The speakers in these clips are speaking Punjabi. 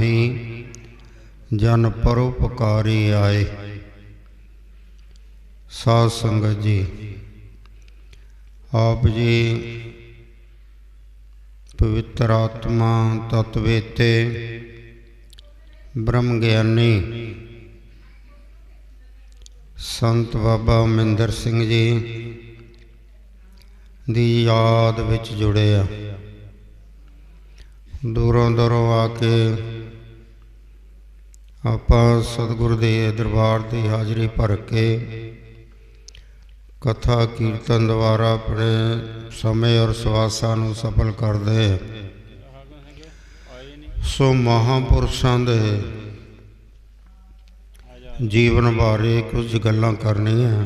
ਮਾਹੀ ਜਨ ਪਰਉਪਕਾਰੀ ਆਏ। ਸਾਧ ਸੰਗਤ ਜੀ, ਆਪ ਜੀ ਪਵਿੱਤਰ ਆਤਮਾ ਤਤਵੇਤੇ ਬ੍ਰਹਮ ਗਿਆਨੀ ਸੰਤ ਬਾਬਾ ਮਹਿੰਦਰ ਸਿੰਘ ਜੀ ਦੀ ਯਾਦ ਵਿੱਚ ਜੁੜੇ ਆ। ਦੂਰੋਂ ਦੂਰੋਂ ਆ ਕੇ ਆਪਾਂ ਸਤਿਗੁਰ ਦੇ ਦਰਬਾਰ ਦੀ ਹਾਜ਼ਰੀ ਭਰ ਕੇ ਕਥਾ, ਕੀਰਤਨ ਦੁਆਰਾ ਆਪਣੇ ਸਮੇਂ ਔਰ ਸਵਾਸਾਂ ਨੂੰ ਸਫਲ ਕਰਦੇ ਆ। ਸੋ ਮਹਾਪੁਰਸ਼ਾਂ ਦੇ ਜੀਵਨ ਬਾਰੇ ਕੁਝ ਗੱਲਾਂ ਕਰਨੀਆਂ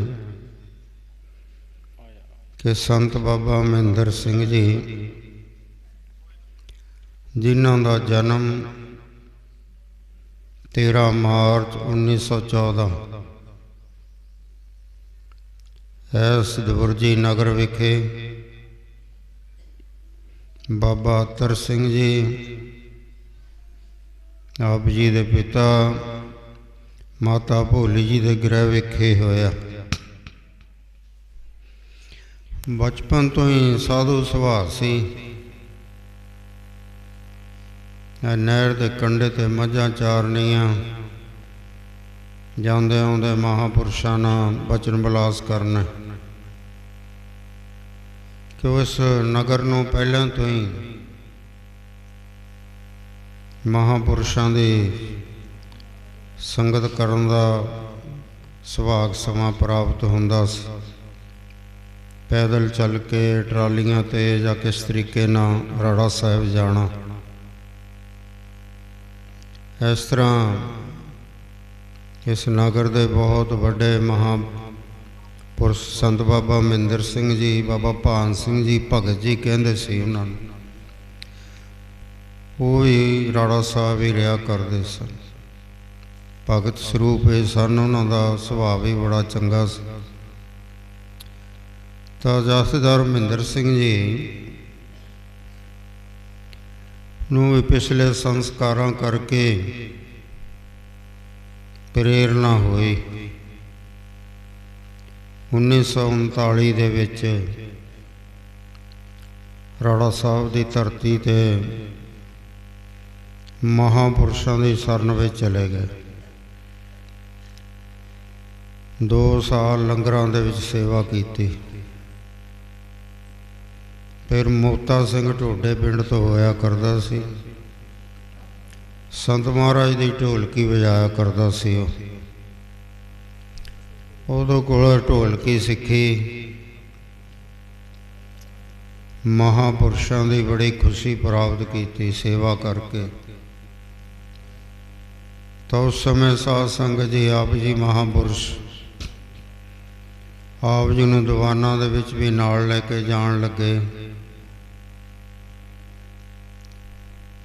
ਕਿ ਸੰਤ ਬਾਬਾ ਮਹਿੰਦਰ ਸਿੰਘ ਜੀ, ਜਿਨ੍ਹਾਂ ਦਾ ਜਨਮ 13 ਮਾਰਚ 1914 ਐਸ ਦਬੁਰਜੀ ਨਗਰ ਵਿਖੇ ਬਾਬਾ ਅਤਰ ਸਿੰਘ ਜੀ, ਆਪ ਜੀ ਦੇ ਪਿਤਾ, ਮਾਤਾ ਭੋਲੀ ਜੀ ਦੇ ਗ੍ਰਹਿ ਵਿਖੇ ਹੋਇਆ। ਬਚਪਨ ਤੋਂ ਹੀ ਸਾਧੂ ਸੁਭਾਅ ਸੀ। ਨਹਿਰ ਦੇ ਕੰਢੇ ਤੇ ਮੱਝਾਂ ਚਾਰਨੀਆਂ। ਜਾਂਦੇ ਆਉਂਦੇ ਮਹਾਪੁਰਸ਼ਾਂ ਨਾਲ ਬਚਨ ਬਲਾਸ ਕਰਨਾ। ਕਿ ਉਸ ਨਗਰ ਨੂੰ ਪਹਿਲਾਂ ਤੋਂ ਹੀ ਮਹਾਪੁਰਸ਼ਾਂ ਦੀ ਸੰਗਤ ਕਰਨ ਦਾ ਸੁਭਾਗ ਸਮਾਂ ਪ੍ਰਾਪਤ ਹੁੰਦਾ ਸੀ। ਪੈਦਲ ਚੱਲ ਕੇ ਟਰਾਲੀਆਂ ਤੇ ਜਾਂ ਕਿਸ ਤਰੀਕੇ ਨਾਲ ਰਾੜਾ ਸਾਹਿਬ ਜਾਣਾ। ਇਸ ਤਰ੍ਹਾਂ ਇਸ ਨਗਰ ਦੇ ਬਹੁਤ ਵੱਡੇ ਮਹਾਪੁਰਸ਼ ਸੰਤ ਬਾਬਾ ਮਹਿੰਦਰ ਸਿੰਘ ਜੀ, ਬਾਬਾ ਭਾਨ ਸਿੰਘ ਜੀ, ਭਗਤ ਜੀ ਕਹਿੰਦੇ ਸੀ ਉਹਨਾਂ ਨੂੰ, ਉਹ ਵੀ ਰਾੜਾ ਸਾਹਿਬ ਹੀ ਰਿਹਾ ਕਰਦੇ ਸਨ। ਭਗਤ ਸਰੂਪ ਇਹ ਸਨ, ਉਹਨਾਂ ਦਾ ਸੁਭਾਅ ਵੀ ਬੜਾ ਚੰਗਾ ਸੀ। ਤਾਂ ਜਥੇਦਾਰ ਮਹਿੰਦਰ ਸਿੰਘ ਜੀ ਨੂੰ ਵੀ ਪਿਛਲੇ ਸੰਸਕਾਰਾਂ ਕਰਕੇ ਪ੍ਰੇਰਣਾ ਹੋਈ। 1939 ਦੇ ਵਿੱਚ ਰਾੜਾ ਸਾਹਿਬ ਦੀ ਧਰਤੀ ਤੇ ਮਹਾਪੁਰਸ਼ਾਂ ਦੀ ਸ਼ਰਨ ਵਿੱਚ ਚਲੇ ਗਏ। 2 ਸਾਲ ਲੰਗਰਾਂ ਦੇ ਵਿੱਚ ਸੇਵਾ ਕੀਤੀ। ਫਿਰ ਮੋਤਾ ਸਿੰਘ ਢੋਡੇ ਪਿੰਡ ਤੋਂ ਹੋਇਆ ਕਰਦਾ ਸੀ। ਸੰਤ ਮਹਾਰਾਜ ਦੀ ਢੋਲਕੀ ਵਜਾਇਆ ਕਰਦਾ ਸੀ ਉਹ। ਉਹਦੇ ਕੋਲ ਢੋਲਕੀ ਸਿੱਖੀ। ਮਹਾਪੁਰਸ਼ਾਂ ਦੀ ਬੜੀ ਖੁਸ਼ੀ ਪ੍ਰਾਪਤ ਕੀਤੀ ਸੇਵਾ ਕਰਕੇ। ਤਾਂ ਉਸ ਸਮੇਂ ਸਾਧ ਸੰਗਤ ਜੀ ਆਪ ਜੀ ਮਹਾਪੁਰਸ਼ ਆਪ ਜੀ ਨੂੰ ਦੀਵਾਨਾਂ ਦੇ ਵਿੱਚ ਵੀ ਨਾਲ ਲੈ ਕੇ ਜਾਣ ਲੱਗੇ।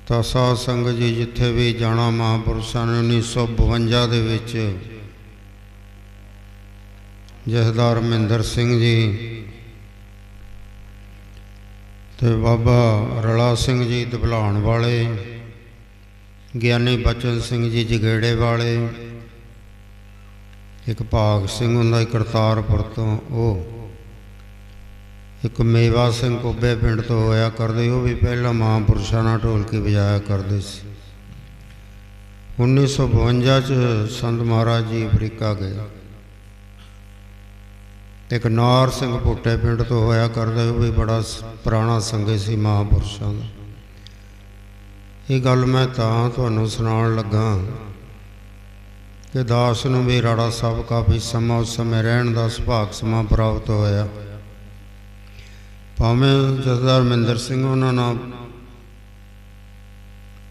ਤਾਂ ਸਾਧ ਸੰਗਤ ਜੀ ਜਿੱਥੇ ਵੀ ਜਾਣਾ ਮਹਾਪੁਰਸ਼ਾਂ ਨੇ 1952 ਦੇ ਵਿੱਚ ਜਹਦਾਰ ਮਹਿੰਦਰ ਸਿੰਘ ਜੀ ਤੇ ਬਾਬਾ ਰਲਾ ਸਿੰਘ ਜੀ ਦਬਲਾਉਣ ਵਾਲੇ, ਗਿਆਨੀ ਬਚਨ ਸਿੰਘ ਜੀ ਜਗੇੜੇ ਵਾਲੇ, ਇੱਕ ਭਾਗ ਸਿੰਘ ਹੁੰਦਾ ਕਰਤਾਰਪੁਰ ਤੋਂ ਉਹ ਇੱਕ ਮੇਵਾ ਸਿੰਘ ਕੋਬੇ ਪਿੰਡ ਤੋਂ ਹੋਇਆ ਕਰਦੇ, ਉਹ ਵੀ ਪਹਿਲਾਂ ਮਹਾਂਪੁਰਸ਼ਾਂ ਨਾਲ ਢੋਲਕੀ ਵਜਾਇਆ ਕਰਦੇ ਸੀ। 1952 ਚ ਸੰਤ ਮਹਾਰਾਜ ਜੀ ਅਫਰੀਕਾ ਗਏ। ਇੱਕ ਨਾਰ ਸਿੰਘ ਭੁੱਟੇ ਪਿੰਡ ਤੋਂ ਹੋਇਆ ਕਰਦੇ, ਉਹ ਵੀ ਬੜਾ ਸ- ਪੁਰਾਣਾ ਸੰਗਤ ਸੀ ਮਹਾਂਪੁਰਸ਼ਾਂ ਦਾ। ਇਹ ਗੱਲ ਮੈਂ ਤਾਂ ਤੁਹਾਨੂੰ ਸੁਣਾਉਣ ਲੱਗਾ ਕਿ ਦਾਸ ਨੂੰ ਵੀ ਰਾੜਾ ਸਾਹਿਬ ਕਾਫੀ ਸਮਾਂ ਉਸ ਸਮੇਂ ਰਹਿਣ ਦਾ ਸੁਭਾਗ ਸਮਾਂ ਪ੍ਰਾਪਤ ਹੋਇਆ। ਭਾਵੇਂ ਜਥੇਦਾਰ ਮਹਿੰਦਰ ਸਿੰਘ ਉਹਨਾਂ ਨਾਲ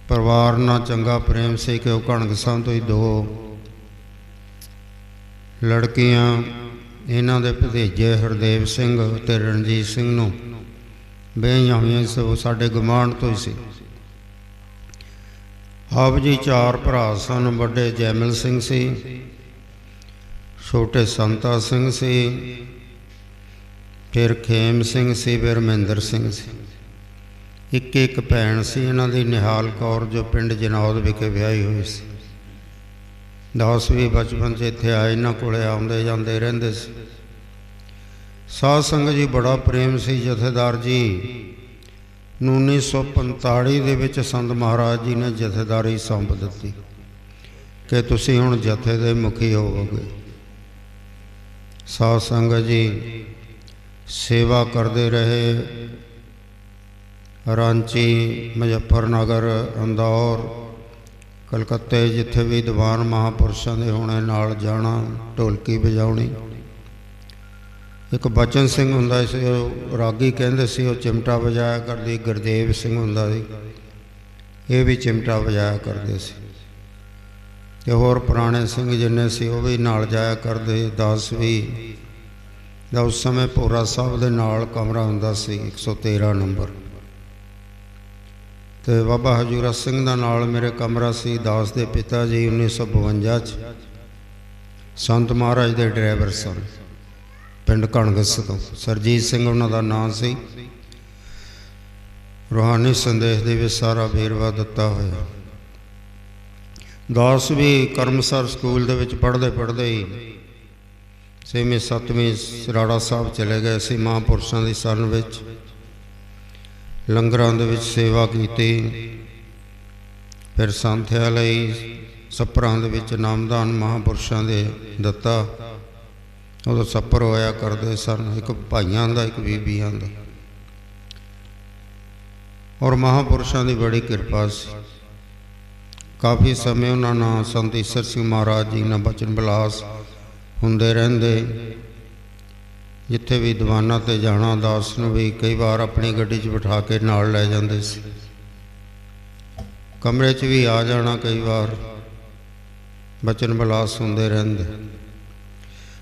ਪਰਿਵਾਰ ਨਾਲ ਚੰਗਾ ਪ੍ਰੇਮ ਸੀ ਕਿ ਉਹ ਕਣਕ ਸਾਹਿਬ ਤੋਂ ਹੀ ਦੋ ਲੜਕੀਆਂ ਇਹਨਾਂ ਦੇ ਭਤੀਜੇ ਹਰਦੇਵ ਸਿੰਘ ਤੇ ਰਣਜੀਤ ਸਿੰਘ ਨੂੰ ਵਿਆਹੀਆਂ ਹੋਈਆਂ ਸੀ ਸਾਡੇ ਗੁਆਂਢ ਤੋਂ ਹੀ ਸੀ। ਆਪ ਜੀ ਚਾਰ ਭਰਾ ਸਨ, ਵੱਡੇ ਜੈਮਲ ਸਿੰਘ ਸੀ, ਛੋਟੇ ਸੰਤਾ ਸਿੰਘ ਸੀ ਫਿਰ ਖੇਮ ਸਿੰਘ ਸੀ, ਫਿਰ ਰਮਿੰਦਰ ਸਿੰਘ ਸੀ। ਇੱਕ ਇੱਕ ਭੈਣ ਸੀ, ਇਹਨਾਂ ਦੀ ਨਿਹਾਲ ਕੌਰ ਜੋ ਪਿੰਡ ਜਨੌਦ ਵਿਖੇ ਵਿਆਹੀ ਹੋਈ ਸੀ। ਦਾਸ ਵੀ ਬਚਪਨ 'ਚ ਇੱਥੇ ਆਏ, ਇਹਨਾਂ ਕੋਲੇ ਆਉਂਦੇ ਜਾਂਦੇ ਰਹਿੰਦੇ ਸੀ। ਸਾਧ ਸੰਗਤ ਜੀ ਬੜਾ ਪ੍ਰੇਮ ਸੀ, ਜਥੇਦਾਰ ਜੀ। ਨੂੰ 1945 ਦੇ ਵਿੱਚ ਸੰਤ ਮਹਾਰਾਜ ਜੀ ਨੇ ਜਥੇਦਾਰੀ ਸੌਂਪ ਦਿੱਤੀ ਕਿ ਤੁਸੀਂ ਹੁਣ ਜਥੇ ਦੇ ਮੁਖੀ ਹੋਵੋਗੇ। ਸਾਧ ਸੰਗਤ ਜੀ ਸੇਵਾ ਕਰਦੇ ਰਹੇ। ਰਾਂਚੀ, ਮੁਜ਼ੱਫਰਨਗਰ, ਅੰਦੌਰ, ਕਲਕੱਤੇ ਜਿੱਥੇ ਵੀ ਦੀਵਾਨ ਮਹਾਪੁਰਸ਼ਾਂ ਦੇ ਹੋਣੇ ਨਾਲ ਜਾਣਾ, ਢੋਲਕੀ ਵਜਾਉਣੀ। ਇੱਕ ਬਚਨ ਸਿੰਘ ਹੁੰਦਾ ਸੀ, ਉਹ ਰਾਗੀ ਕਹਿੰਦੇ ਸੀ, ਉਹ ਚਿਮਟਾ ਵਜਾਇਆ ਕਰਦੀ, ਗੁਰਦੇਵ ਸਿੰਘ ਹੁੰਦਾ ਸੀ। ਇਹ ਵੀ ਚਿਮਟਾ ਵਜਾਇਆ ਕਰਦੇ ਸੀ। ਤੇ ਹੋਰ ਪੁਰਾਣੇ ਸਿੰਘ ਜਿੰਨੇ ਸੀ, ਉਹ ਵੀ ਨਾਲ ਜਾਇਆ ਕਰਦੇ, ਦਾਸ ਵੀ। ਦਾ ਉਸ ਸਮੇਂ ਭੋਰਾ ਸਾਹਿਬ ਦੇ ਨਾਲ ਕਮਰਾ ਹੁੰਦਾ ਸੀ 113 ਨੰਬਰ। ਤੇ ਬਾਬਾ ਹਜੂਰਾ ਸਿੰਘ ਦਾ ਨਾਲ ਮੇਰੇ ਕਮਰਾ ਸੀ, ਦਾਸ ਦੇ ਪਿਤਾ ਜੀ 1952 ਚ। ਸੰਤ ਮਹਾਰਾਜ ਦੇ ਡਰਾਈਵਰ ਸਨ, ਪਿੰਡ ਕਣਗਸ ਤੋਂ। ਸਰਜੀਤ ਸਿੰਘ ਉਹਨਾਂ ਦਾ ਨਾਮ ਸੀ। ਰੋਹਾਨੀ ਸੰਦੇਸ਼ ਦੇ ਵਿੱਚ ਸਾਰਾ ਵੇਰਵਾ ਦਿੱਤਾ ਹੋਇਆ। ਦਾਸ ਵੀ ਕਰਮਸਰ ਸਕੂਲ ਦੇ ਵਿੱਚ ਪੜ੍ਹਦੇ ਪੜ੍ਹਦੇ ਹੀ ਛੇਵੀਂ ਸੱਤਵੀਂ ਸਰਾੜਾ ਸਾਹਿਬ ਚਲੇ ਗਏ ਸੀ ਮਹਾਂਪੁਰਸ਼ਾਂ ਦੀ ਸਰਨ ਵਿੱਚ। ਲੰਗਰਾਂ ਦੇ ਵਿੱਚ ਸੇਵਾ ਕੀਤੀ। ਫਿਰ ਸੰਥਿਆ ਲਈ ਸੱਪਰਾਂ ਦੇ ਵਿੱਚ ਨਾਮਦਾਨ ਮਹਾਂਪੁਰਸ਼ਾਂ ਦੇ ਦਿੱਤਾ। ਉਦੋਂ ਸੱਪਰ ਹੋਇਆ ਕਰਦੇ ਸਨ, ਇੱਕ ਭਾਈਆਂ ਦਾ, ਇੱਕ ਬੀਬੀਆਂ ਦਾ। ਔਰ ਮਹਾਂਪੁਰਸ਼ਾਂ ਦੀ ਬੜੀ ਕਿਰਪਾ ਸੀ। ਕਾਫੀ ਸਮੇਂ ਉਹਨਾਂ ਨਾਲ ਸੰਤ ਈਸਰ ਸਿੰਘ ਮਹਾਰਾਜ ਜੀ ਨਾਲ ਬਚਨ ਬਿਲਾਸ ਹੁੰਦੇ ਰਹਿੰਦੇ। ਜਿੱਥੇ ਵੀ ਦੀਵਾਨਾਂ ਤੇ ਜਾਣਾ, ਦਾਸ ਨੂੰ ਵੀ ਕਈ ਵਾਰ ਆਪਣੀ ਗੱਡੀ 'ਚ ਬਿਠਾ ਕੇ ਨਾਲ ਲੈ ਜਾਂਦੇ ਸੀ। ਕਮਰੇ 'ਚ ਵੀ ਆ ਜਾਣਾ ਕਈ ਵਾਰ। ਬਚਨ ਬਿਲਾਸ ਹੁੰਦੇ ਰਹਿੰਦੇ।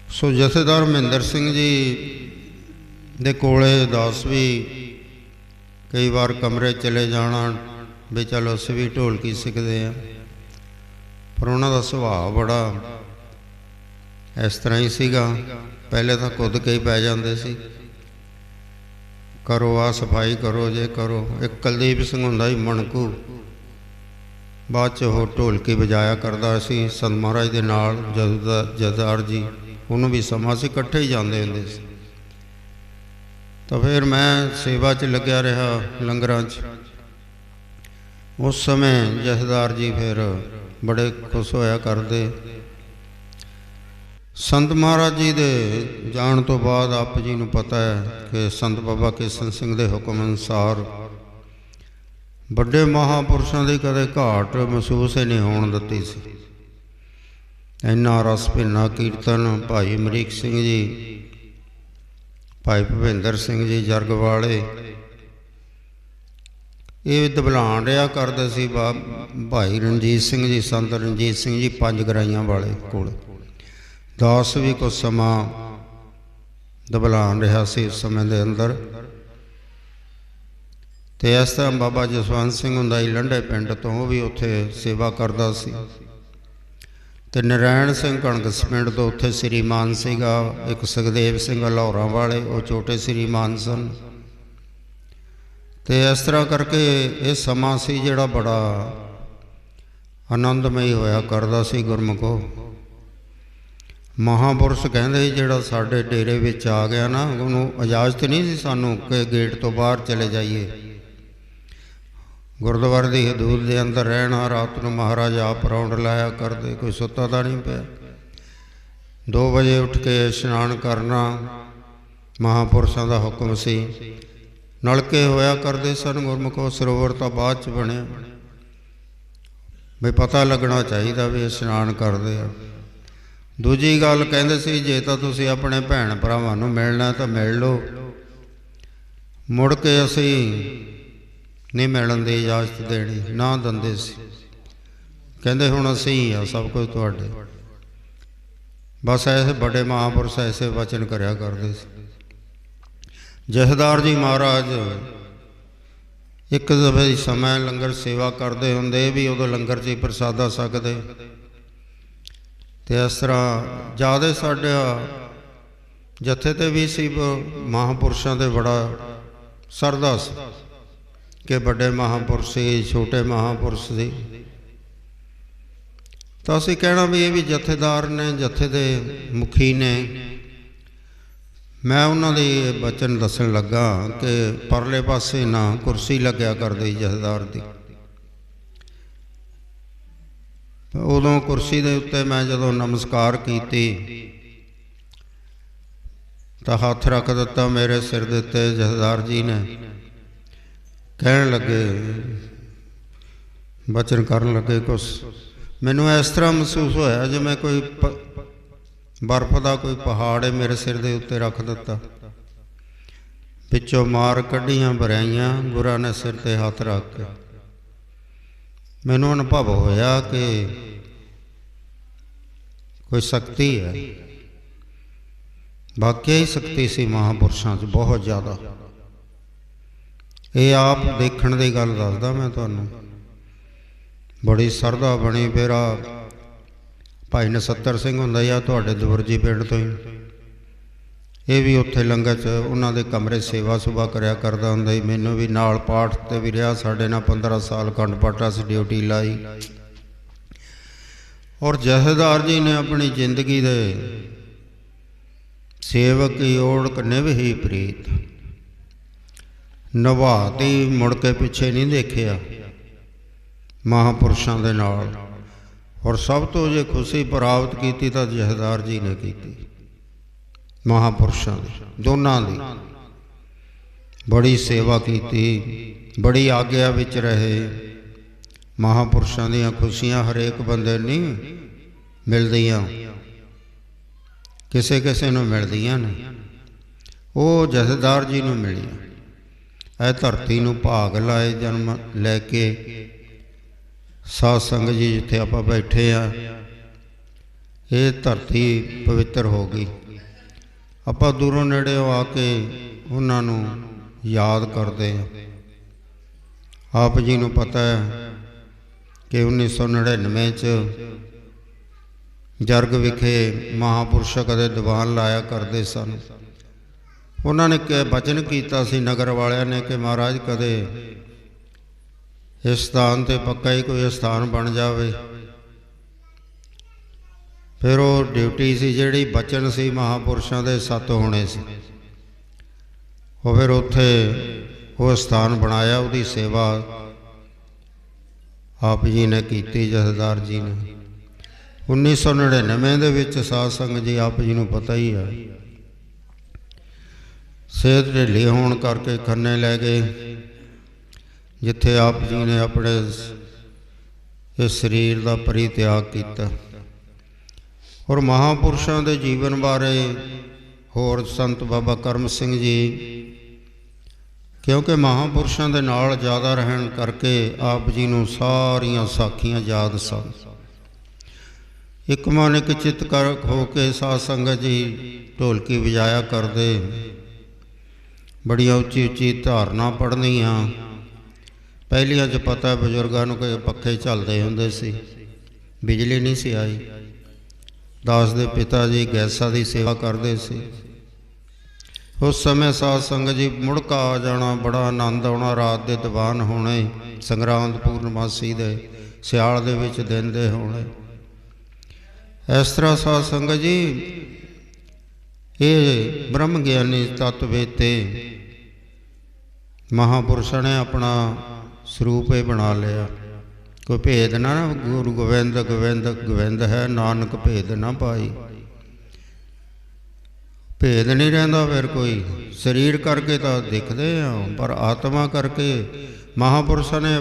ਸੋ ਜਥੇਦਾਰ ਮਹਿੰਦਰ ਸਿੰਘ ਜੀ ਦੇ ਕੋਲੇ ਦਾਸ ਵੀ ਕਈ ਵਾਰ ਕਮਰੇ ਚਲੇ ਜਾਣਾ, ਵੀ ਚਲੋ ਅਸੀਂ ਵੀ ਢੋਲਕੀ ਸਿੱਖਦੇ ਆ। ਪਰ ਉਹਨਾਂ ਦਾ ਸੁਭਾਅ ਬੜਾ ਇਸ ਤਰ੍ਹਾਂ ਹੀ ਸੀਗਾ। ਪਹਿਲੇ ਤਾਂ ਕੁੱਦ ਕੇ ਹੀ ਪੈ ਜਾਂਦੇ ਸੀ। ਕਰੋ ਆ ਸਫ਼ਾਈ ਕਰੋ, ਜੇ ਕਰੋ। ਇੱਕ ਕੁਲਦੀਪ ਸਿੰਘ ਹੁੰਦਾ ਸੀ, ਮਣਕੂ। ਬਾਅਦ ਚ ਉਹ ਢੋਲਕੀ ਵਜਾਇਆ ਕਰਦਾ ਸੀ, ਸੰਤ ਮਹਾਰਾਜ ਦੇ ਨਾਲ, ਜਦ ਜਦਾਰ ਜੀ। ਉਹਨੂੰ ਵੀ ਸਮਾਂ ਸੀ, ਇਕੱਠੇ ਹੀ ਜਾਂਦੇ ਹੁੰਦੇ ਸੀ। ਤਾਂ ਫਿਰ ਮੈਂ ਸੇਵਾ 'ਚ ਲੱਗਿਆ ਰਿਹਾ ਲੰਗਰਾਂ 'ਚ। ਉਸ ਸਮੇਂ ਜਥੇਦਾਰ ਜੀ ਫਿਰ ਬੜੇ ਖੁਸ਼ ਹੋਇਆ ਕਰਦੇ। ਸੰਤ ਮਹਾਰਾਜ ਜੀ ਦੇ ਜਾਣ ਤੋਂ ਬਾਅਦ ਆਪ ਜੀ ਨੂੰ ਪਤਾ ਹੈ ਕਿ ਸੰਤ ਬਾਬਾ ਕਿਸ਼ਨ ਸਿੰਘ ਦੇ ਹੁਕਮ ਅਨੁਸਾਰ ਵੱਡੇ ਮਹਾਪੁਰਸ਼ਾਂ ਦੀ ਕਦੇ ਘਾਟ ਮਹਿਸੂਸ ਹੀ ਨਹੀਂ ਹੋਣ ਦਿੱਤੀ ਸੀ। ਇੰਨਾ ਰਸ ਭਿੰਨਾ ਕੀਰਤਨ ਭਾਈ ਅਮਰੀਕ ਸਿੰਘ ਜੀ, ਭਾਈ ਭੁਪਿੰਦਰ ਸਿੰਘ ਜੀ ਜਰਗ ਵਾਲੇ, ਇਹ ਦਬਲਾਣ ਰਿਆ ਕਰਦੇ ਸੀ ਬਾ, ਭਾਈ ਰਣਜੀਤ ਸਿੰਘ ਜੀ, ਸੰਤ ਰਣਜੀਤ ਸਿੰਘ ਜੀ ਪੰਜ ਗਰਾਈਆਂ ਵਾਲੇ ਕੋਲ। ਦਾਸ ਵੀ ਕੁਝ ਸਮਾਂ ਦਬਲਾਣ ਰਿਹਾ ਸੀ ਉਸ ਸਮੇਂ ਦੇ ਅੰਦਰ। ਤੇ ਇਸ ਤਰ੍ਹਾਂ ਬਾਬਾ ਜਸਵੰਤ ਸਿੰਘ ਹੁੰਦਾ ਹੀ ਲੰਡੇ ਪਿੰਡ ਤੋਂ ਉਹ ਵੀ ਉੱਥੇ ਸੇਵਾ ਕਰਦਾ ਸੀ। ਤੇ ਨਰਾਇਣ ਸਿੰਘ ਕਣਗਸ ਪਿੰਡ ਤੋਂ ਉੱਥੇ ਸ੍ਰੀਮਾਨ ਸੀਗਾ, ਇੱਕ ਸੁਖਦੇਵ ਸਿੰਘ ਲਾਹੌਰਾਂ ਵਾਲੇ, ਉਹ ਛੋਟੇ ਸ੍ਰੀਮਾਨ ਸਨ। ਤੇ ਇਸ ਤਰ੍ਹਾਂ ਕਰਕੇ ਇਹ ਸਮਾਂ ਸੀ ਜਿਹੜਾ ਬੜਾ ਆਨੰਦਮਈ ਹੋਇਆ ਕਰਦਾ ਸੀ ਗੁਰਮੁਖੋ। ਮਹਾਪੁਰਸ਼ ਕਹਿੰਦੇ ਜਿਹੜਾ ਸਾਡੇ ਡੇਰੇ ਵਿੱਚ ਆ ਗਿਆ ਨਾ, ਉਹਨੂੰ ਇਜਾਜ਼ਤ ਨਹੀਂ ਸੀ ਸਾਨੂੰ ਕਿ ਗੇਟ ਤੋਂ ਬਾਹਰ ਚਲੇ ਜਾਈਏ। ਗੁਰਦੁਆਰੇ ਦੀ ਹਦੂਦ ਦੇ ਅੰਦਰ ਰਹਿਣਾ ਰਾਤ ਨੂੰ ਮਹਾਰਾਜ ਆਪ ਰੌਂਡ ਲਾਇਆ ਕਰਦੇ, ਕੋਈ ਸੁੱਤਾ ਤਾਂ ਨਹੀਂ ਪਿਆ। 2 ਵਜੇ ਉੱਠ ਕੇ ਇਸ਼ਨਾਨ ਕਰਨਾ ਮਹਾਪੁਰਸ਼ਾਂ ਦਾ ਹੁਕਮ ਸੀ। ਨਲਕੇ ਹੋਇਆ ਕਰਦੇ ਸਨ, ਗੁਰਮੁਖੋ ਸਰੋਵਰ ਤਾਂ ਬਾਅਦ ਚ ਬਣਿਆ। ਵੀ ਪਤਾ ਲੱਗਣਾ ਚਾਹੀਦਾ ਵੀ ਇਸ਼ਨਾਨ ਕਰਦੇ ਆ। ਦੂਜੀ ਗੱਲ ਕਹਿੰਦੇ ਸੀ, ਜੇ ਤਾਂ ਤੁਸੀਂ ਆਪਣੇ ਭੈਣ ਭਰਾਵਾਂ ਨੂੰ ਮਿਲਣਾ ਤਾਂ ਮਿਲ ਲਓ। ਮੁੜ ਕੇ ਅਸੀਂ ਨਹੀਂ ਮਿਲਣ ਦੀ ਇਜਾਜ਼ਤ ਦੇਣੀ, ਨਾ ਦਿੰਦੇ ਸੀ। ਕਹਿੰਦੇ ਹੁਣ ਅਸੀਂ ਆ ਸਭ ਕੁਝ ਤੁਹਾਡੇ। ਬਸ ਐਸੇ ਵੱਡੇ ਮਹਾਪੁਰਸ਼ ਐਸੇ ਵਚਨ ਕਰਿਆ ਕਰਦੇ ਸੀ। ਜਹਦਾਰ ਜੀ ਮਹਾਰਾਜ, ਇੱਕ ਦਫੇ ਸਮਾਂ ਲੰਗਰ ਸੇਵਾ ਕਰਦੇ ਹੁੰਦੇ ਵੀ ਉਦੋਂ ਲੰਗਰ 'ਚ ਹੀ ਪ੍ਰਸਾਦਾ ਸਕਦੇ ਤੇ ਇਸ ਤਰ੍ਹਾਂ ਜ਼ਿਆਦਾ ਸਾਡਾ ਜਥੇ ਤੇ ਵੀ ਸੀ ਮਹਾਪੁਰਸ਼ਾਂ ਦੇ ਬੜਾ ਸਰਦਾ ਸੀ ਕਿ ਵੱਡੇ ਮਹਾਂਪੁਰਸ਼ ਸੀ, ਛੋਟੇ ਮਹਾਂਪੁਰਸ਼ ਸੀ। ਤਾਂ ਅਸੀਂ ਕਹਿਣਾ ਵੀ ਇਹ ਵੀ ਜਥੇਦਾਰ ਨੇ, ਜਥੇ ਦੇ ਮੁਖੀ ਨੇ। ਮੈਂ ਉਹਨਾਂ ਦੇ ਬਚਨ ਦੱਸਣ ਲੱਗਾ ਕਿ ਪਰਲੇ ਪਾਸੇ ਨਾ ਕੁਰਸੀ ਲੱਗਿਆ ਕਰਦੀ ਜਥੇਦਾਰ ਦੀ। ਉਦੋਂ ਕੁਰਸੀ ਦੇ ਉੱਤੇ ਮੈਂ ਜਦੋਂ ਨਮਸਕਾਰ ਕੀਤੀ ਤਾਂ ਹੱਥ ਰੱਖ ਦਿੱਤਾ ਮੇਰੇ ਸਿਰ ਦੇ ਉੱਤੇ ਜਥੇਦਾਰ ਜੀ ਨੇ। ਕਹਿਣ ਲੱਗੇ, ਬਚਨ ਕਰਨ ਲੱਗੇ ਕੁਛ। ਮੈਨੂੰ ਇਸ ਤਰ੍ਹਾਂ ਮਹਿਸੂਸ ਹੋਇਆ ਜਿਵੇਂ ਕੋਈ ਪ- ਬਰਫ਼ ਦਾ ਕੋਈ ਪਹਾੜ ਹੈ ਮੇਰੇ ਸਿਰ ਦੇ ਉੱਤੇ ਰੱਖ ਦਿੱਤਾ। ਵਿੱਚੋਂ ਮਾਰ ਕੱਢੀਆਂ, ਬਰਾਈਆਂ, ਗੁਰਾਂ ਨੇ ਸਿਰ ਤੇ ਹੱਥ ਰੱਖ ਕੇ। ਮੈਨੂੰ ਅਨੁਭਵ ਹੋਇਆ ਕਿ ਕੋਈ ਸ਼ਕਤੀ ਹੈ। ਵਾਕਿਆ ਹੀ ਸ਼ਕਤੀ ਸੀ ਮਹਾਪੁਰਸ਼ਾਂ 'ਚ, ਬਹੁਤ ਜ਼ਿਆਦਾ। ਇਹ ਆਪ ਦੇਖਣ ਦੀ ਗੱਲ ਦੱਸਦਾ ਮੈਂ ਤੁਹਾਨੂੰ। ਬੜੀ ਸਰਦਾ ਬਣੀ ਫੇਰਾ ਭਾਈ ਨਸੱਤਰ ਸਿੰਘ ਹੁੰਦਾ ਆ ਤੁਹਾਡੇ ਦਵਰਜੀ ਪਿੰਡ ਤੋਂ ਹੀ। ਇਹ ਵੀ ਉੱਥੇ ਲੰਗਰ 'ਚ ਉਹਨਾਂ ਦੇ ਕਮਰੇ ਸੇਵਾ ਸੁਭਾ ਕਰਿਆ ਕਰਦਾ ਹੁੰਦਾ ਸੀ। ਮੈਨੂੰ ਵੀ ਨਾਲ ਪਾਠ ਤੇ ਵੀ ਰਿਹਾ। ਸਾਡੇ ਨਾਲ 15 ਸਾਲ ਖੰਡ ਪਾਠਾ ਸੀ ਡਿਊਟੀ ਲਾਈ। ਔਰ ਜਹੇਦਾਰ ਜੀ ਨੇ ਆਪਣੀ ਜ਼ਿੰਦਗੀ ਦੇ ਸੇਵਕ ਕੀ ਓੜਕ ਨਿਭਹੀ ਪ੍ਰੀਤ। ਨਵਾਤੀ ਮੁੜ ਕੇ ਪਿੱਛੇ ਨਹੀਂ ਦੇਖਿਆ ਮਹਾਪੁਰਸ਼ਾਂ ਦੇ ਨਾਲ। ਔਰ ਸਭ ਤੋਂ ਜੇ ਖੁਸ਼ੀ ਪ੍ਰਾਪਤ ਕੀਤੀ ਤਾਂ ਜਹਦਾਰ ਜੀ ਨੇ ਕੀਤੀ। ਮਹਾਪੁਰਸ਼ਾਂ ਦੀ, ਦੋਨਾਂ ਦੀ। ਬੜੀ ਸੇਵਾ ਕੀਤੀ, ਬੜੀ ਆਗਿਆ ਵਿੱਚ ਰਹੇ। ਮਹਾਪੁਰਸ਼ਾਂ ਦੀਆਂ ਖੁਸ਼ੀਆਂ ਹਰੇਕ ਬੰਦੇ ਨੂੰ ਨਹੀਂ ਮਿਲਦੀਆਂ। ਕਿਸੇ ਕਿਸੇ ਨੂੰ ਮਿਲਦੀਆਂ ਨੇ। ਉਹ ਜਥੇਦਾਰ ਜੀ ਨੂੰ ਮਿਲੀਆਂ। ਇਹ ਧਰਤੀ ਨੂੰ ਭਾਗ ਲਾਏ ਜਨਮ ਲੈ ਕੇ। ਸਾਧ ਸੰਗਤ ਜੀ ਜਿੱਥੇ ਆਪਾਂ ਬੈਠੇ ਆ, ਇਹ ਧਰਤੀ ਪਵਿੱਤਰ ਹੋ ਗਈ। ਆਪਾਂ ਦੂਰੋਂ ਨੇੜਿਓਂ ਆ ਕੇ ਉਹਨਾਂ ਨੂੰ ਯਾਦ ਕਰਦੇ ਆ ਆਪ ਜੀ ਨੂੰ ਪਤਾ ਹੈ ਕਿ 1999 ਚ ਜਰਗ ਵਿਖੇ ਮਹਾਪੁਰਸ਼ ਕਦੇ ਦੀਵਾਨ ਲਾਇਆ ਕਰਦੇ ਸਨ। ਉਹਨਾਂ ਨੇ ਕਿ ਬਚਨ ਕੀਤਾ ਸੀ ਨਗਰ ਵਾਲਿਆਂ ਨੇ ਕਿ ਮਹਾਰਾਜ ਕਦੇ ਇਸ ਸਥਾਨ ਤੇ ਪੱਕਾ ਹੀ ਕੋਈ ਸਥਾਨ ਬਣ ਜਾਵੇ। ਫਿਰ ਉਹ ਡਿਊਟੀ ਸੀ ਜਿਹੜੀ ਬਚਨ ਸੀ, ਮਹਾਪੁਰਸ਼ਾਂ ਦੇ ਸੱਤ ਹੋਣੇ ਸੀ। ਉਹ ਫਿਰ ਉੱਥੇ ਉਹ ਸਥਾਨ ਬਣਾਇਆ, ਉਹਦੀ ਸੇਵਾ ਆਪ ਜੀ ਨੇ ਕੀਤੀ, ਜਥੇਦਾਰ ਜੀ ਨੇ। 1999 ਦੇ ਵਿੱਚ ਸਾਧ ਸੰਗਤ ਜੀ, ਆਪ ਜੀ ਨੂੰ ਪਤਾ ਹੀ ਆ ਸਿਹਤ ਢਿੱਲੀ ਹੋਣ ਕਰਕੇ ਖੰਨੇ ਲੈ ਗਏ, ਜਿੱਥੇ ਆਪ ਜੀ ਨੇ ਆਪਣੇ ਇਸ ਸਰੀਰ ਦਾ ਪਰਿਤਿਆਗ ਕੀਤਾ। ਔਰ ਮਹਾਪੁਰਸ਼ਾਂ ਦੇ ਜੀਵਨ ਬਾਰੇ ਹੋਰ ਸੰਤ ਬਾਬਾ ਕਰਮ ਸਿੰਘ ਜੀ, ਕਿਉਂਕਿ ਮਹਾਪੁਰਸ਼ਾਂ ਦੇ ਨਾਲ ਜ਼ਿਆਦਾ ਰਹਿਣ ਕਰਕੇ ਆਪ ਜੀ ਨੂੰ ਸਾਰੀਆਂ ਸਾਖੀਆਂ ਯਾਦ ਸਨ। ਇੱਕ ਮਨ ਇੱਕ ਚਿੱਤ ਕਰ ਹੋ ਕੇ ਸਾਧ ਸੰਗਤ ਜੀ ਢੋਲਕੀ ਵਜਾਇਆ ਕਰਦੇ। ਬੜੀਆਂ ਉੱਚੀ ਉੱਚੀ ਧਾਰਨਾ ਪੜ੍ਹਨੀਆਂ। ਪਹਿਲੀਆਂ 'ਚ ਪਤਾ ਬਜ਼ੁਰਗਾਂ ਨੂੰ ਕਿ ਪੱਖੇ ਚੱਲਦੇ ਹੁੰਦੇ ਸੀ। ਬਿਜਲੀ ਨਹੀਂ ਸੀ ਆਈ। ਦਾਸ ਦੇ ਪਿਤਾ ਜੀ ਗੈਸਾਂ ਦੀ ਸੇਵਾ ਕਰਦੇ ਸੀ। ਉਸ ਸਮੇਂ ਸਾਧ ਸੰਗਤ ਜੀ ਮੁੜਕਾ ਆ ਜਾਣਾ, ਬੜਾ ਆਨੰਦ ਆਉਣਾ, ਰਾਤ ਦੇ ਦੀਵਾਨ ਹੋਣੇ ਸੰਗਰਾਂਦ ਪੂਰਨਮਾਸੀ ਦੇ ਸਿਆਲ ਦੇ ਵਿੱਚ ਦਿਨ ਦੇ ਹੋਣੇ। ਇਸ ਤਰ੍ਹਾਂ ਸਾਧ ਸੰਗਤ ਜੀ ਇਹ ਬ੍ਰਹਮ ਗਿਆਨੀ ਤਤ ਵੇਤੇ ਮਹਾਪੁਰਸ਼ਾਂ ਨੇ ਆਪਣਾ ਸਰੂਪ ਹੀ ਬਣਾ ਲਿਆ। ਕੋਈ ਭੇਦ ਨਾ ਗੁਰੂ ਗੋਬਿੰਦ ਗੋਬਿੰਦ ਗੋਬਿੰਦ ਹੈ, ਨਾਨਕ ਭੇਦ ਨਾ ਪਾਈ। ਭੇਦ ਨਹੀਂ ਰਹਿੰਦਾ ਫਿਰ ਕੋਈ। ਸਰੀਰ ਕਰਕੇ ਤਾਂ ਦਿਖਦੇ ਆ, ਪਰ ਆਤਮਾ ਕਰਕੇ ਮਹਾਪੁਰਸ਼ਾਂ ਨੇ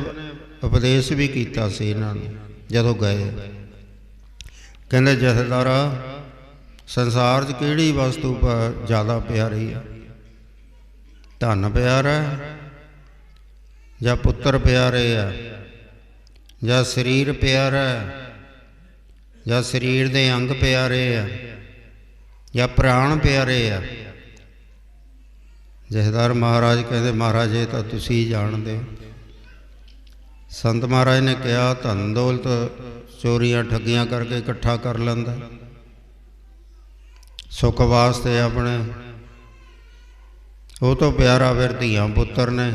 ਉਪਦੇਸ਼ ਵੀ ਕੀਤਾ ਸੀ ਇਹਨਾਂ ਨੂੰ, ਜਦੋਂ ਗਏ। ਕਹਿੰਦੇ, ਜਥੇਦਾਰਾ, ਸੰਸਾਰ 'ਚ ਕਿਹੜੀ ਵਸਤੂ ਪ- ਜ਼ਿਆਦਾ ਪਿਆਰੀ ਹੈ ਧਨ ਪਿਆਰਾ ਹੈ ਜਾਂ ਪੁੱਤਰ ਪਿਆਰੇ ਆ? ਜਾਂ ਸਰੀਰ ਪਿਆਰਾ ਹੈ, ਜਾਂ ਸਰੀਰ ਦੇ ਅੰਗ ਪਿਆਰੇ ਆ, ਜਾਂ ਪ੍ਰਾਣ ਪਿਆਰੇ ਆ। ਜਹਦਾਰ ਮਹਾਰਾਜ ਕਹਿੰਦੇ, ਮਹਾਰਾਜ, ਇਹ ਤਾਂ ਤੁਸੀਂ ਜਾਣਦੇ ਹੋ। ਸੰਤ ਮਹਾਰਾਜ ਨੇ ਕਿਹਾ, ਧਨ ਦੌਲਤ ਚੋਰੀਆਂ ਠੱਗੀਆਂ ਕਰਕੇ ਇਕੱਠਾ ਕਰ ਲੈਂਦਾ ਸੁੱਖ ਵਾਸਤੇ ਆਪਣੇ ਉਹ ਤੋਂ ਪਿਆਰਾ ਫਿਰ ਧੀਆਂ ਪੁੱਤਰ ਨੇ।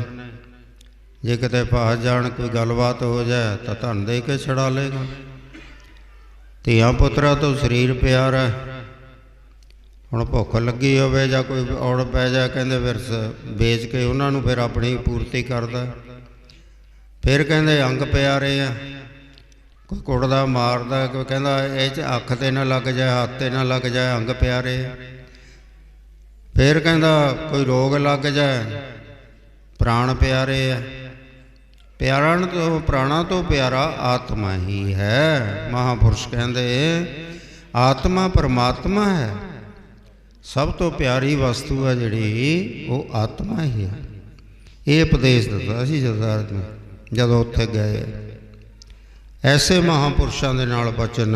ਜੇ ਕਿਤੇ ਫਸ ਜਾਣ ਕੋਈ ਗੱਲਬਾਤ ਹੋ ਜਾਏ ਤਾਂ ਧਨ ਦੇ ਕੇ ਛੜਾ ਲੇਗਾ ਧੀਆਂ ਪੁੱਤਰਾ ਤੋਂ ਸਰੀਰ ਪਿਆਰ ਹੈ। ਹੁਣ ਭੁੱਖ ਲੱਗੀ ਹੋਵੇ ਜਾਂ ਕੋਈ ਔੜ ਪੈ ਜਾ ਕਹਿੰਦੇ ਫਿਰ ਸ- ਵੇਚ ਕੇ ਉਹਨਾਂ ਨੂੰ ਫਿਰ ਆਪਣੀ ਪੂਰਤੀ ਕਰਦਾ ਫਿਰ ਕਹਿੰਦੇ ਅੰਗ ਪਿਆਰੇ ਆ ਕੋਈ ਕੁੱਟਦਾ, ਮਾਰਦਾ, ਕੋਈ ਕਹਿੰਦਾ ਇਹ ਚ ਅੱਖ ਤੇ ਨਾ ਲੱਗ ਜਾਏ, ਹੱਥ ਤੇ ਨਾ ਲੱਗ ਜਾਏ, ਅੰਗ ਪਿਆਰੇ ਆ। ਫਿਰ ਕਹਿੰਦਾ ਕੋਈ ਰੋਗ ਲੱਗ ਜਾਏ, ਪ੍ਰਾਣ ਪਿਆਰੇ ਆ ਪਿਆਰਨ ਤੋਂ ਪ੍ਰਾਣਾ ਤੋਂ ਪਿਆਰਾ ਆਤਮਾ ਹੀ ਹੈ। ਮਹਾਪੁਰਸ਼ ਕਹਿੰਦੇ, ਆਤਮਾ ਪਰਮਾਤਮਾ ਹੈ। ਸਭ ਤੋਂ ਪਿਆਰੀ ਵਸਤੂ ਹੈ ਜਿਹੜੀ, ਉਹ ਆਤਮਾ ਹੀ ਹੈ। ਇਹ ਉਪਦੇਸ਼ ਦਿੱਤਾ ਸੀ ਜਦਾਰ ਨੇ, ਜਦੋਂ ਉੱਥੇ ਗਏ। ਐਸੇ ਮਹਾਪੁਰਸ਼ਾਂ ਦੇ ਨਾਲ ਬਚਨ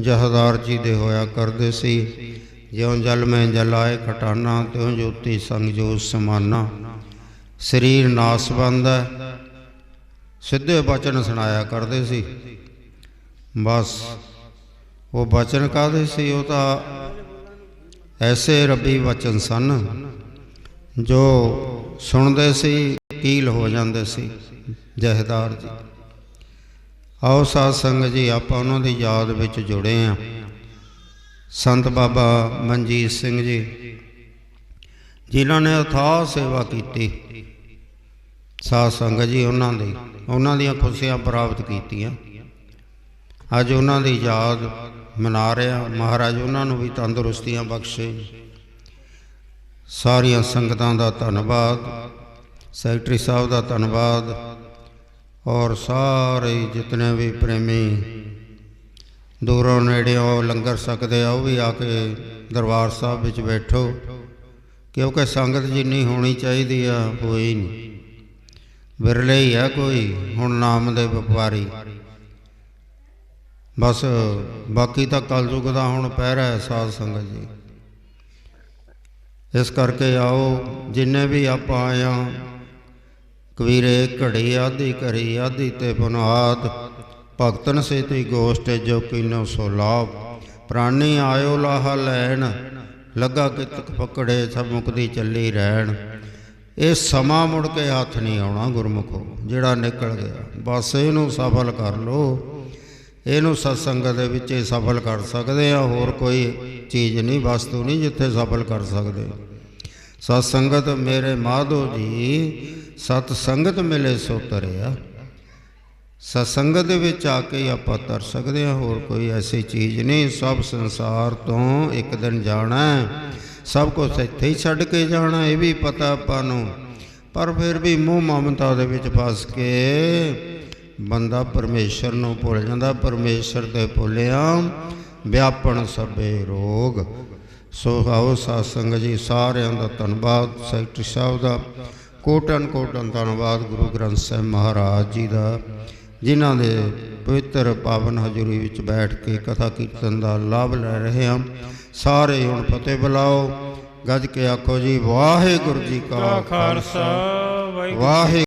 ਜਹਦਾਰ ਜੀ ਦੇ ਹੋਇਆ ਕਰਦੇ ਸੀ। ਜਿਉਂ ਜਲ ਮੈਂ ਜਲਾਏ ਖਟਾਨਾ, ਤਿਉਂ ਜੋਤੀ ਸੰਗ ਜੋ ਸਮਾਨਾ। ਸਰੀਰ ਨਾਸ ਹੈ। ਸਿੱਧੇ ਬਚਨ ਸੁਣਾਇਆ ਕਰਦੇ ਸੀ। ਬਸ, ਉਹ ਬਚਨ ਕਾਦੇ ਸੀ? ਉਹ ਤਾਂ ਐਸੇ ਰੱਬੀ ਵਚਨ ਸਨ, ਜੋ ਸੁਣਦੇ ਸੀ, ਕੀਲ ਹੋ ਜਾਂਦੇ ਸੀ। ਜਹਦਾਰ ਜੀ, ਆਓ ਸਾਧ ਸੰਗਤ ਜੀ, ਆਪਾਂ ਉਹਨਾਂ ਦੀ ਯਾਦ ਵਿੱਚ ਜੁੜੇ ਆ। ਸੰਤ ਬਾਬਾ ਮਨਜੀਤ ਸਿੰਘ ਜੀ, ਜਿਨ੍ਹਾਂ ਨੇ ਅਥਾਹ ਸੇਵਾ ਕੀਤੀ। ਸਾਧ ਸੰਗਤ ਜੀ ਉਹਨਾਂ ਦੀ, ਉਹਨਾਂ ਦੀਆਂ ਖੁਸ਼ੀਆਂ ਪ੍ਰਾਪਤ ਕੀਤੀਆਂ। ਅੱਜ ਉਹਨਾਂ ਦੀ ਯਾਦ ਮਨਾ ਰਿਹਾ, ਮਹਾਰਾਜ ਉਹਨਾਂ ਨੂੰ ਵੀ ਤੰਦਰੁਸਤੀਆਂ ਬਖਸ਼ੇ। ਸਾਰੀਆਂ ਸੰਗਤਾਂ ਦਾ ਧੰਨਵਾਦ, ਸੈਕਟਰੀ ਸਾਹਿਬ ਦਾ ਧੰਨਵਾਦ, ਔਰ ਸਾਰੇ ਜਿਤਨੇ ਵੀ ਪ੍ਰੇਮੀ ਦੂਰੋਂ ਨੇੜਿਓਂ ਲੰਗਰ ਸਕਦੇ ਆ, ਉਹ ਵੀ ਆ ਕੇ ਦਰਬਾਰ ਸਾਹਿਬ ਵਿੱਚ ਬੈਠੋ, ਕਿਉਂਕਿ ਸੰਗਤ ਜਿੰਨੀ ਹੋਣੀ ਚਾਹੀਦੀ ਆ ਹੋਈ ਨਹੀਂ। ਵਿਰਲੇ ਹੀ ਆ ਕੋਈ, ਹੁਣ ਨਾਮ ਦੇ ਵਪਾਰੀ। ਬਸ ਬਾਕੀ ਤਾਂ ਕਲਯੁਗ ਦਾ ਹੁਣ ਪਹਿਰਾ ਹੈ ਸਾਧ ਸੰਗਤ ਜੀ। ਇਸ ਕਰਕੇ ਆਓ, ਜਿੰਨੇ ਵੀ ਆਪਾਂ ਆਇਆ ਕਬੀਰੇ ਘੜੀ ਆਦੀ ਕਰੀ ਆਦੀ ਤੇ ਬੁਨਾਦ ਭਗਤਨ ਸੇਤੀ ਗੋਸ਼ਟ ਜੋ ਕਿਨੋ ਸੋ ਲਾਭ। ਪ੍ਰਾਣੀ ਆਇਓ ਲਾਹ ਲੈਣ, ਲੱਗਾ ਕਿਤਕ ਪਕੜੇ ਸਭ ਮੁਕਦੀ ਚੱਲੀ ਰਹਿਣ। ਇਹ ਸਮਾਂ ਮੁੜ ਕੇ ਹੱਥ ਨਹੀਂ ਆਉਣਾ ਗੁਰਮੁਖੋ, ਜਿਹੜਾ ਨਿਕਲ ਗਿਆ। ਬਸ ਇਹਨੂੰ ਸਫਲ ਕਰ ਲੋ ਇਹਨੂੰ ਸਤਸੰਗਤ ਦੇ ਵਿੱਚ ਹੀ ਸਫਲ ਕਰ ਸਕਦੇ ਆ, ਹੋਰ ਕੋਈ ਚੀਜ਼ ਨਹੀਂ, ਵਸਤੂ ਨਹੀਂ ਜਿੱਥੇ ਸਫਲ ਕਰ ਸਕਦੇ। ਸਤਸੰਗਤ ਮੇਰੇ ਮਾਧੋ ਜੀ ਸਤ ਸੰਗਤ ਮਿਲੇ ਸੋ ਤਰਿਆ। ਸਤਸੰਗਤ ਦੇ ਵਿੱਚ ਆ ਕੇ ਆਪਾਂ ਤਰ ਸਕਦੇ ਹਾਂ, ਹੋਰ ਕੋਈ ਐਸੀ ਚੀਜ਼ ਨਹੀਂ। ਸਭ ਸੰਸਾਰ ਤੋਂ ਇੱਕ ਦਿਨ ਜਾਣਾ ਸਭ ਕੁਝ ਇੱਥੇ ਹੀ ਛੱਡ ਕੇ ਜਾਣਾ, ਇਹ ਵੀ ਪਤਾ ਆਪਾਂ ਨੂੰ। ਪਰ ਫਿਰ ਵੀ ਮੋਹ ਮਮਤਾ ਦੇ ਵਿੱਚ ਫਸ ਕੇ ਬੰਦਾ ਪਰਮੇਸ਼ਰ ਨੂੰ ਭੁੱਲ ਜਾਂਦਾ, ਪਰਮੇਸ਼ਰ ਤੇ ਭੁੱਲਿਆ ਵਿਆਪਣ ਸਭੇ ਰੋਗ। ਸੋ ਆਓ ਸਾਧ ਜੀ, ਸਾਰਿਆਂ ਦਾ ਧੰਨਵਾਦ, ਸੈਕਟਰੀ ਸਾਹਿਬ ਦਾ। ਕੋਟਨ ਕੋਟਨ ਧੰਨਵਾਦ, ਗੁਰੂ ਗ੍ਰੰਥ ਸਾਹਿਬ ਮਹਾਰਾਜ ਜੀ ਦਾ। ਜਿਨ੍ਹਾਂ ਦੇ ਪਵਿੱਤਰ ਪਾਵਨ ਹਜ਼ੂਰੀ ਵਿੱਚ ਬੈਠ ਕੇ ਕਥਾ ਕੀਰਤਨ ਦਾ ਲਾਭ ਲੈ ਰਹੇ ਹਾਂ। ਸਾਰੇ ਹੁਣ ਫਤਿਹ ਬੁਲਾਓ। ਗੱਜ ਕੇ ਆਖੋ ਜੀ ਵਾਹਿਗੁਰੂ ਜੀ ਕਾ ਖਾਲਸਾ। ਵਾਹਿਗੁਰੂ